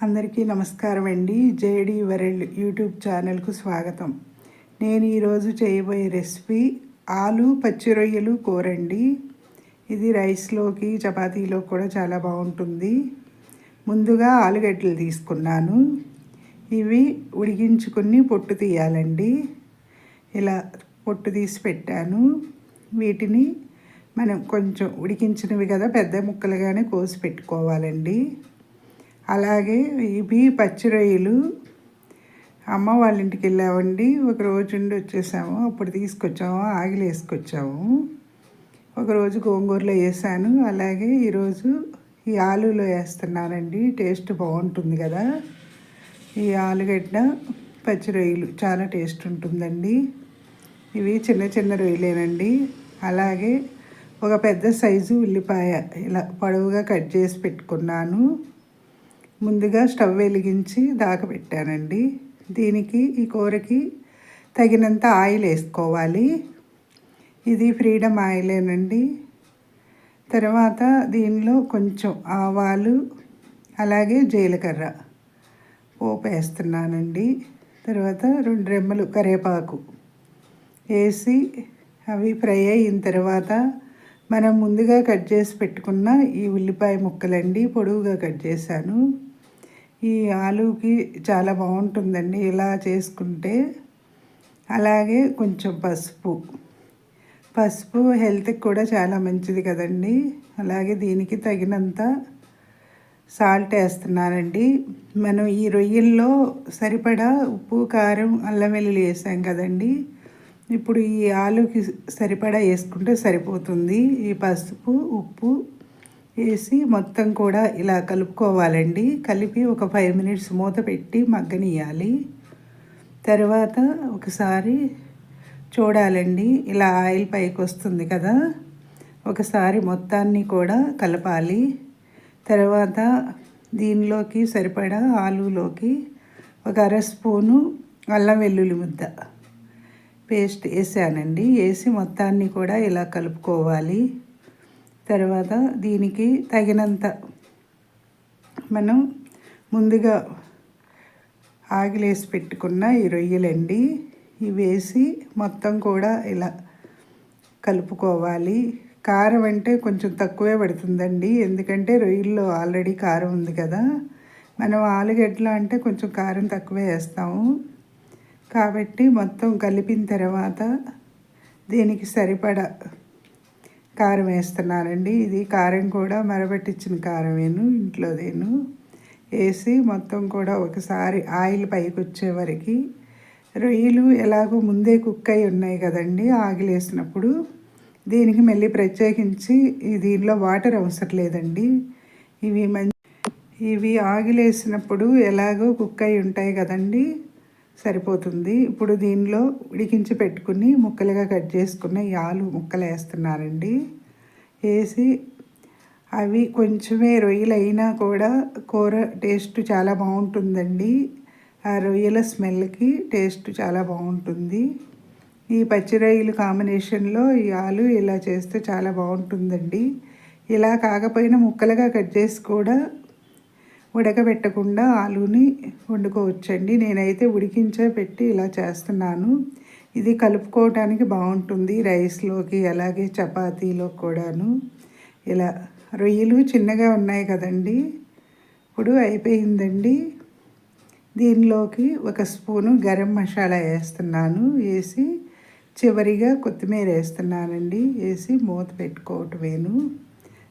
అందరికీ నమస్కారం అండి. జేడి వరల్డ్ యూట్యూబ్ ఛానల్కు స్వాగతం. నేను ఈరోజు చేయబోయే రెసిపీ ఆలు పచ్చి రొయ్యలు కూరండి. ఇది రైస్లోకి చపాతీలో కూడా చాలా బాగుంటుంది. ముందుగా ఆలుగడ్డలు తీసుకున్నాను. ఇవి ఉడికించుకుని పొట్టు తీయాలండి. ఇలా పొట్టు తీసి పెట్టాను. వీటిని మనం కొంచెం ఉడికించినవి కదా పెద్ద ముక్కలుగానే కోసి పెట్టుకోవాలండి. అలాగే ఇవి పచ్చి రొయ్యలు అమ్మ వాళ్ళ ఇంటికి వెళ్ళామండి. ఒక రోజు ఉండి వచ్చేసాము. అప్పుడు తీసుకొచ్చాము. ఆగిలి వేసుకొచ్చాము. ఒకరోజు గోంగూరలో వేసాను. అలాగే ఈరోజు ఈ ఆలులో వేస్తున్నానండి. టేస్ట్ బాగుంటుంది కదా. ఈ ఆలుగడ్డ పచ్చి రొయ్యలు చాలా టేస్ట్ ఉంటుందండి. ఇవి చిన్న చిన్న రొయ్యలేనండి. అలాగే ఒక పెద్ద సైజు ఉల్లిపాయ ఇలా పొడవుగా కట్ చేసి పెట్టుకున్నాను. ముందుగా స్టవ్ వెలిగించి దాకబెట్టానండి. దీనికి ఈ కూరకి తగినంత ఆయిల్ వేసుకోవాలి. ఇది ఫ్రీడమ్ ఆయిలేనండి. తర్వాత దీనిలో కొంచెం ఆవాలు అలాగే జీలకర్ర పోపు వేస్తున్నానండి. తర్వాత రెండు రెమ్మలు కరివేపాకు వేసి అవి ఫ్రై అయిన తర్వాత మనం ముందుగా కట్ చేసి పెట్టుకున్న ఈ ఉల్లిపాయ ముక్కలండి పొడవుగా కట్ చేశాను. ఈ ఆలుకి చాలా బాగుంటుందండి ఇలా చేసుకుంటే. అలాగే కొంచెం పసుపు. పసుపు హెల్త్కి కూడా చాలా మంచిది కదండి. అలాగే దీనికి తగినంత సాల్ట్ వేస్తున్నానండి. మనం ఈ రొయ్యల్లో సరిపడా ఉప్పు కారం అల్లం వెల్లుల్లి వేసాం కదండి. ఇప్పుడు ఈ ఆలుకి సరిపడా వేసుకుంటే సరిపోతుంది. ఈ పసుపు ఉప్పు వేసి మొత్తం కూడా ఇలా కలుపుకోవాలండి. కలిపి ఒక ఫైవ్ మినిట్స్ మూత పెట్టి మగ్గనియాలి తర్వాత ఒకసారి చూడాలండి. ఇలా ఆయిల్ పైకి వస్తుంది కదా. ఒకసారి మొత్తాన్ని కూడా కలపాలి. తర్వాత దీనిలోకి సరిపడా ఆలులోకి ఒక అర స్పూను అల్లం వెల్లుల్లి ముద్ద పేస్ట్ వేసానండి. వేసి మొత్తాన్ని కూడా ఇలా కలుపుకోవాలి. తర్వాత దీనికి తగినంత మనం ముందుగా ఆగిలేసి పెట్టుకున్న ఈ రొయ్యలండి. ఇవి వేసి మొత్తం కూడా ఇలా కలుపుకోవాలి. కారం అంటే కొంచెం తక్కువే పడుతుందండి. ఎందుకంటే రొయ్యల్లో ఆల్రెడీ కారం ఉంది కదా. మనం ఆలుగడ్డలు అంటే కొంచెం కారం తక్కువే వేస్తాము. కాబట్టి మొత్తం కలిపిన తర్వాత దీనికి సరిపడా కారం వేస్తున్నానండి. ఇది కారం కూడా మరబట్టించిన కారమేను ఇంట్లోదేను. వేసి మొత్తం కూడా ఒకసారి ఆయిల్ పైకి వచ్చే వరకు రొయ్యలు ఎలాగో ముందే కుక్ అయి ఉన్నాయి కదండి ఆగిలేసినప్పుడు. దీనికి మళ్ళీ ప్రత్యేకించి దీనిలో వాటర్ అవసరం లేదండి. ఇవి మంచి ఇవి ఆగిలేసినప్పుడు ఎలాగో కుక్ అయి ఉంటాయి కదండి. సరిపోతుంది. ఇప్పుడు దీనిలో ఉడికించి పెట్టుకుని ముక్కలుగా కట్ చేసుకున్న ఈ ఆలు ముక్కలు వేస్తున్నారండి వేసి అవి కొంచెమే రొయ్యలు అయినా కూడా కూర టేస్ట్ చాలా బాగుంటుందండి. ఆ రొయ్యల స్మెల్కి టేస్ట్ చాలా బాగుంటుంది. ఈ పచ్చి రొయ్యలు కాంబినేషన్లో ఈ ఆలు ఇలా చేస్తే చాలా బాగుంటుందండి. ఇలా కాకపోయినా ముక్కలుగా కట్ చేసి కూడా ఉడకబెట్టకుండా ఆలుని వండుకోవచ్చండి. నేనైతే ఉడికించే పెట్టి ఇలా చేస్తున్నాను. ఇది కలుపుకోవటానికి బాగుంటుంది రైస్లోకి అలాగే చపాతీలో కూడాను. ఇలా రొయ్యలు చిన్నగా ఉన్నాయి కదండి. ఇప్పుడు అయిపోయిందండి. దీనిలోకి ఒక స్పూను గరం మసాలా వేస్తున్నాను. వేసి చివరిగా కొత్తిమీర వేస్తున్నానండి. వేసి మూత పెట్టుకోవటమేను.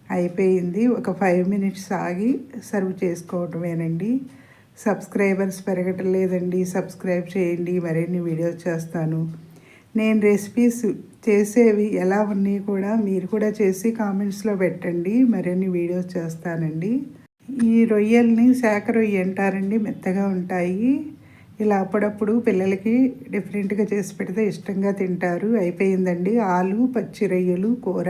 అయిపోయింది. ఒక ఫైవ్ మినిట్స్ ఆగి సర్వ్ చేసుకోవటమేనండి. సబ్స్క్రైబర్స్ పెరగటం లేదండి సబ్స్క్రైబ్ చేయండి. మరిన్ని వీడియోస్ చేస్తాను. నేను రెసిపీస్ చేసేవి ఎలా ఉన్నాయి కూడా మీరు కూడా చేసి కామెంట్స్లో పెట్టండి. మరిన్ని వీడియోస్ చేస్తానండి. ఈ రొయ్యల్ని శాఖ రొయ్య అంటారండి. మెత్తగా ఉంటాయి. ఇలా అప్పుడప్పుడు పిల్లలకి డిఫరెంట్గా చేసి పెడితే ఇష్టంగా తింటారు. అయిపోయిందండి. ఆలు పచ్చి రొయ్యలు కూర.